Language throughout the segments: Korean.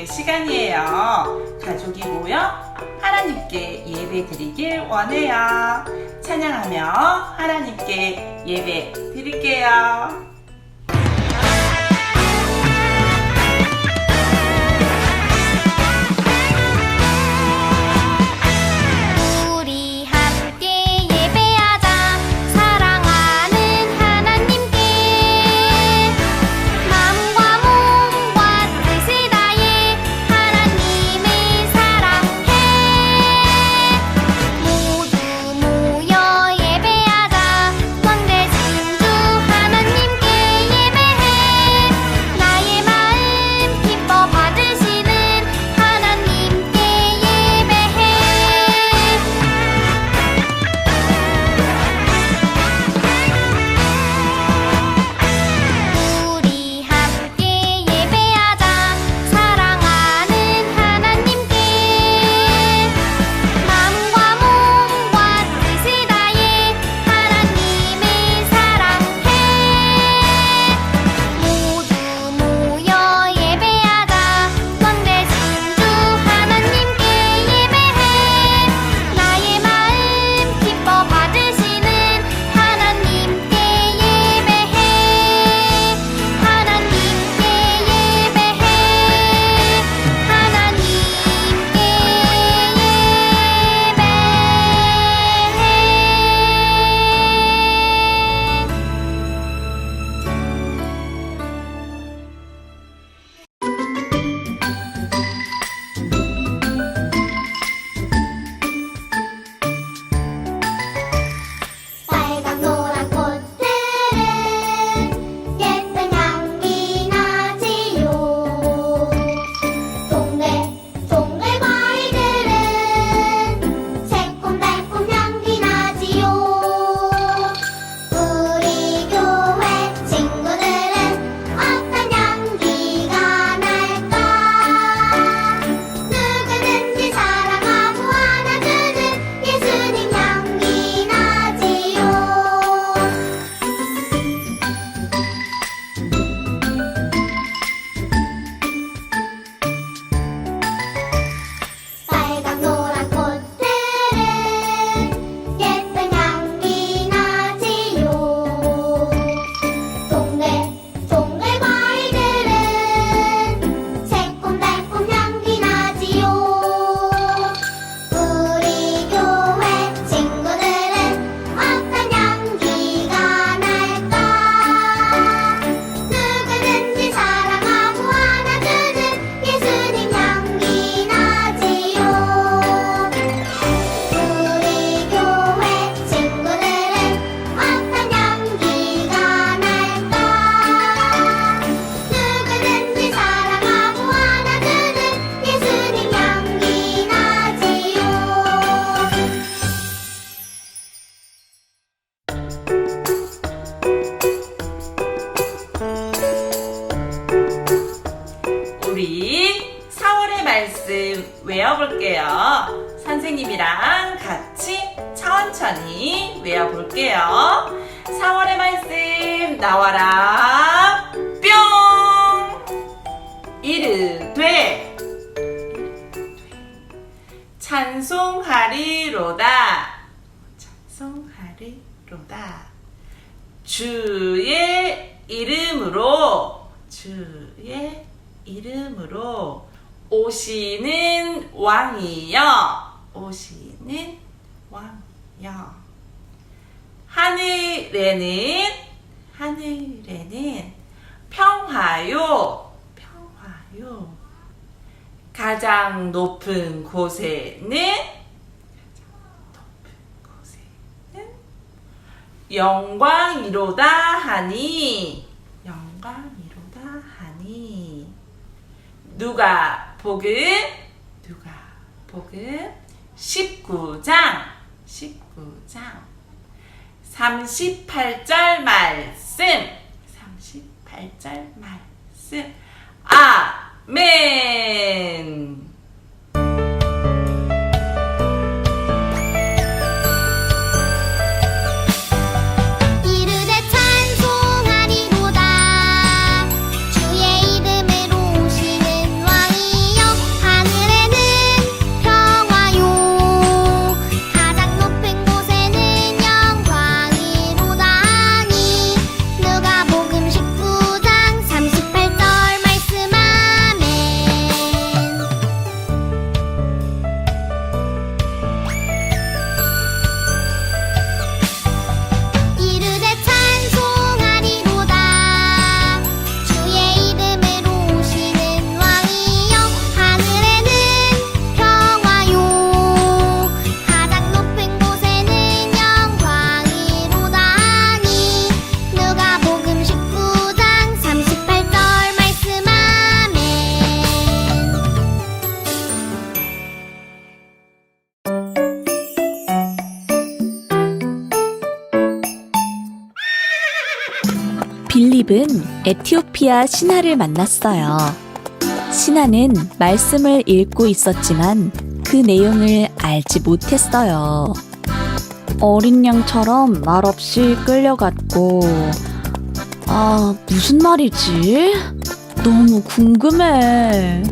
예배 시간이에요. 가족이 모여 하나님께 예배 드리길 원해요. 찬양하며 하나님께 예배 드릴게요. 볼게요. 선생님이랑 같이 천천히 외워볼게요. 4월의 말씀 나와라. 뿅! 이르되 찬송하리로다. 찬송하리로다. 주의 이름으로 주의 이름으로. 오시는 왕이여. 오시는 왕이여. 하늘에는 하늘에는 평화요. 평화요. 가장 높은 곳에는 영광이로다 하니 영광이로다 하니 누가 복음 누가? 복음 19장. 19장. 38절 말씀. 38절 말씀. 빌립은 에티오피아 신하를 만났어요. 신하는 말씀을 읽고 있었지만 그 내용을 알지 못했어요. 어린 양처럼 말없이 끌려갔고, 아, 무슨 말이지? 너무 궁금해.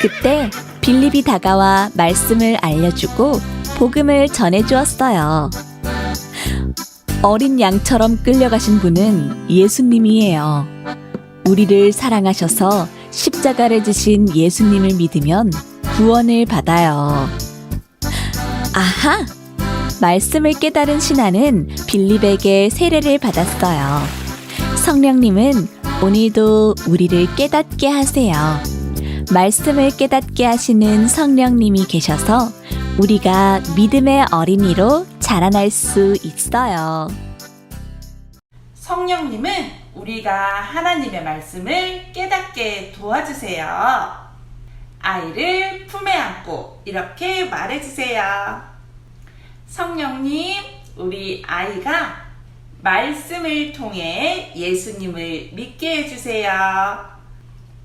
그때 빌립이 다가와 말씀을 알려주고 복음을 전해주었어요. 어린 양처럼 끌려가신 분은 예수님이에요. 우리를 사랑하셔서 십자가를 지신 예수님을 믿으면 구원을 받아요. 아하! 말씀을 깨달은 신하는 빌립에게 세례를 받았어요. 성령님은 오늘도 우리를 깨닫게 하세요. 말씀을 깨닫게 하시는 성령님이 계셔서 우리가 믿음의 어린이로 자라날 수 있어요. 성령님은 우리가 하나님의 말씀을 깨닫게 도와주세요. 아이를 품에 안고 이렇게 말해주세요. 성령님, 우리 아이가 말씀을 통해 예수님을 믿게 해주세요.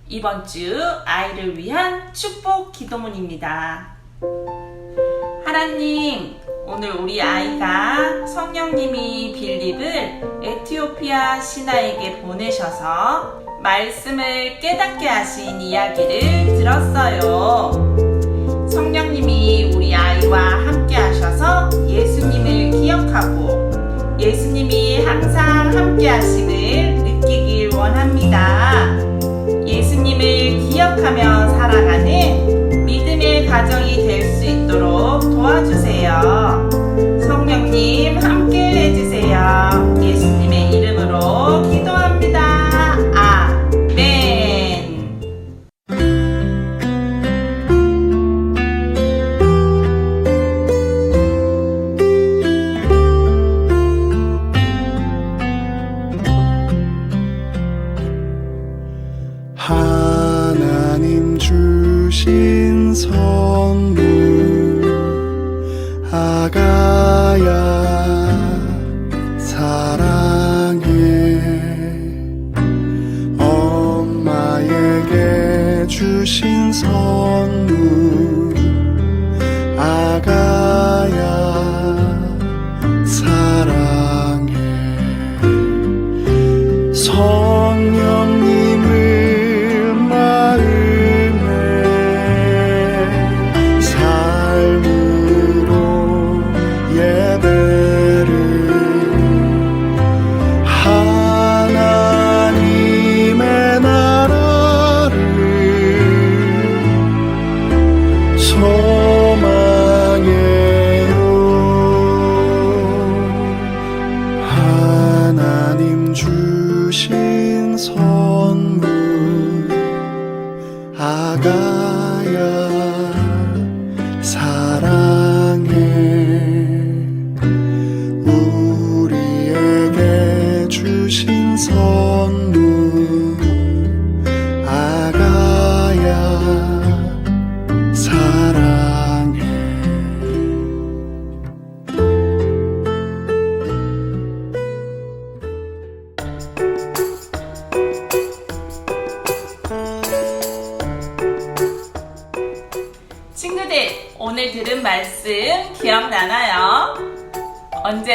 이번 주 아이를 위한 축복 기도문입니다. 하나님, 오늘 우리 아이가 성령님이 빌립을 에티오피아 신하에게 보내셔서 말씀을 깨닫게 하신 이야기를 들었어요. 성령님이 우리 아이와 함께 하셔서 예수님을 기억하고 예수님이 항상 함께 하심을 느끼길 원합니다. 예수님을 기억하며 살아가는 가정이 될 수 있도록 도와주세요. 성령님 주신 선물 선물 아가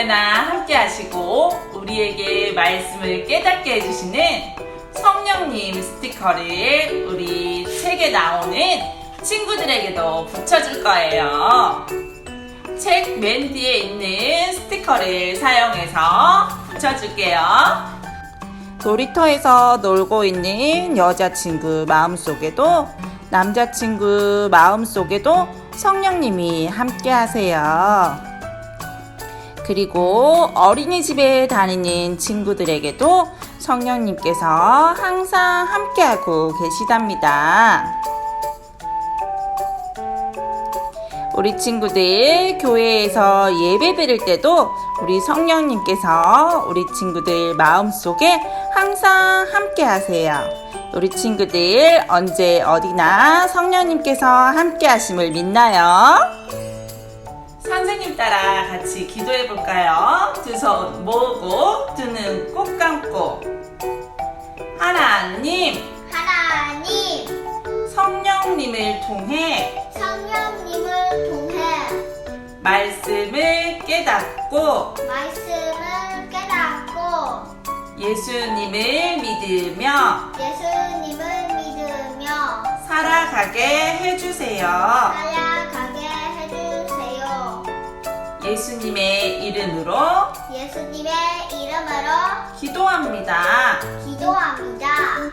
언제나 함께 하시고 우리에게 말씀을 깨닫게 해주시는 성령님 스티커를 우리 책에 나오는 친구들에게도 붙여줄 거예요. 책 맨 뒤에 있는 스티커를 사용해서 붙여줄게요. 놀이터에서 놀고 있는 여자친구 마음속에도 남자친구 마음속에도 성령님이 함께 하세요. 그리고 어린이집에 다니는 친구들에게도 성령님께서 항상 함께하고 계시답니다. 우리 친구들 교회에서 예배 드릴 때도 우리 성령님께서 우리 친구들 마음속에 항상 함께 하세요. 우리 친구들 언제 어디나 성령님께서 함께 하심을 믿나요? 선생님 따라 같이 기도해 볼까요? 두 손 모으고 두 눈 꼭 감고 하나님, 하나님 성령님을 통해 성령님을 통해 말씀을 깨닫고 말씀을 깨닫고 예수님을 믿으며 예수님을 믿으며 살아가게 해주세요. 해주세요. 예수님의 이름으로 예수님의 이름으로 기도합니다. 기도합니다.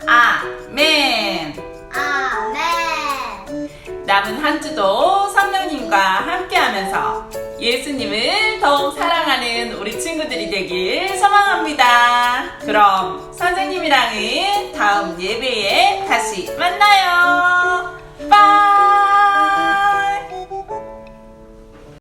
아멘. 아멘. 남은 한 주도 성령님과 함께 하면서 예수님을 더욱 사랑하는 우리 친구들이 되길 소망합니다. 그럼 선생님이랑은 다음 예배에 다시 만나요. 빠이!